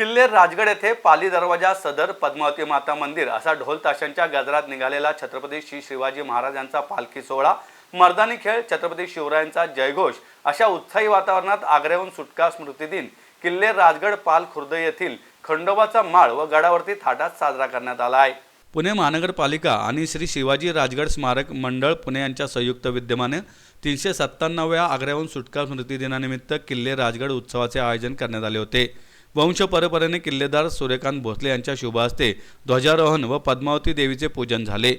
किल्लेर राजगड येथे पाली दरवाजा सदर पद्मावती माता मंदिर असा ढोल ताशांच्या गजरात निघालेला छत्रपती श्री शिवाजी महाराजांचा पालखी सोहळा मर्दानी खेळ छत्रपती शिवरायांचा जयघोष अशा उत्साही वातावरणात आग्र्याहून सुटका स्मृती दिन. किल्ले राजगड पाल खुर्द येथील खंडोबाचा माळ व गडावरती थाटात साजरा करण्यात आला आहे. पुणे महानगरपालिका आणि श्री शिवाजी राजगड स्मारक मंडळ पुणे यांच्या संयुक्त विद्यमाने तीनशे सत्त्याण्णव्या आग्र्याहून सुटका स्मृती दिनानिमित्त किल्ले राजगड उत्सवाचे आयोजन करण्यात आले होते. वंश परंपरेने किल्लेदार सूर्यकांत भोसले यांच्या शुभ हस्ते ध्वजारोहण व पद्मावती देवीचे पूजन झाले.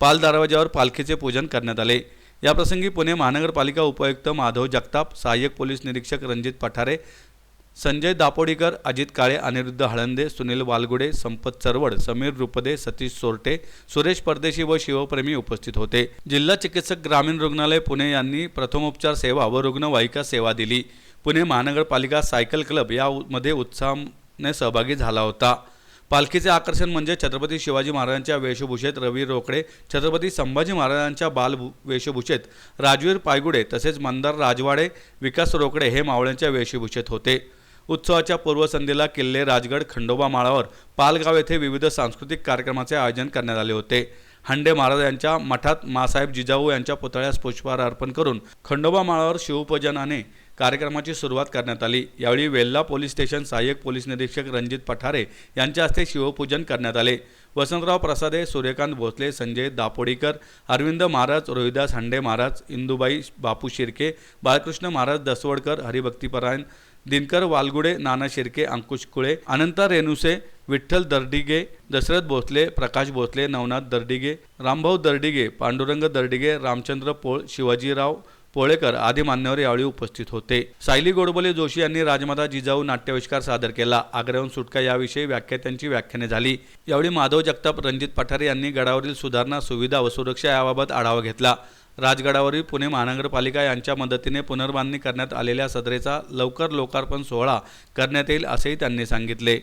पाल दरवाजावर पालखीचे पूजन करण्यात आले. याप्रसंगी पुणे महानगरपालिका उपायुक्त माधव जगताप सहाय्यक पोलीस निरीक्षक रणजित पठारे संजय दापोडीकर अजित काळे अनिरुद्ध हळंदे सुनील वालगुडे संपत चरवड समीर रुपदे सतीश सोरटे सुरेश परदेशी व शिवप्रेमी उपस्थित होते. जिल्हा चिकित्सक ग्रामीण रुग्णालय पुणे यांनी प्रथमोपचार सेवा व रुग्णवाहिका सेवा दिली. पुणे महानगरपालिका सायकल क्लब यामध्ये उत्साहाने सहभागी झाला होता. पालखीचे आकर्षण म्हणजे छत्रपती शिवाजी महाराजांच्या वेशभूषेत रवी रोकडे छत्रपती संभाजी महाराजांच्या बाल वेशभूषेत राजवीर पायगुडे तसेच मंदार राजवाडे विकास रोकडे हे मावळ्यांच्या वेशभूषेत होते. उत्सवाच्या पूर्वसंध्येला किल्ले राजगड खंडोबा माळावर पालगाव येथे विविध सांस्कृतिक कार्यक्रमाचे आयोजन करण्यात आले होते. हंडे महाराज यांच्या मठात मासाहेब जिजाऊ यांच्या पुतळ्यास पुष्पहार अर्पण करून खंडोबा माळावर शिवपूजनाने कार्यक्रमाची सुरुवात करण्यात आली. यावेळी वेल्ला पोलीस स्टेशन सहाय्यक पोलीस निरीक्षक रणजित पठारे यांच्या हस्ते शिवपूजन करण्यात आले. वसंतराव प्रसादे सूर्यकांत भोसले संजय दापोडीकर अरविंद महाराज रोहिदास हंडे महाराज इंदुबाई बापू शिर्के बाळकृष्ण महाराज दसवडकर हरिभक्तीपरायण दिनकर वालगुडे नाना शिर्के अंकुश कुळे अनंता रेणुसे विठ्ठल दर्डिगे दशरथ भोसले प्रकाश भोसले नवनाथ दर्डिगे रामभाऊ दर्डिगे पांडुरंग दर्डिगे रामचंद्र पोळ शिवाजीराव पोळेकर आदी मान्यवर यावेळी उपस्थित होते. सायली गोडबोले जोशी यांनी राजमाता जिजाऊ नाट्याविष्कार सादर केला. आग्र्याहून सुटका याविषयी व्याख्यात्यांची व्याख्याने झाली. यावेळी माधव जगताप रणजित पठारे यांनी गडावरील सुधारणा सुविधा व सुरक्षा याबाबत आढावा घेतला. राजगडावरील पुणे महानगरपालिका यांच्या मदतीने पुनर्बांधणी करण्यात आलेल्या सदरेचा लवकर लोकार्पण सोहळा करण्यात येईल असेही त्यांनी सांगितले.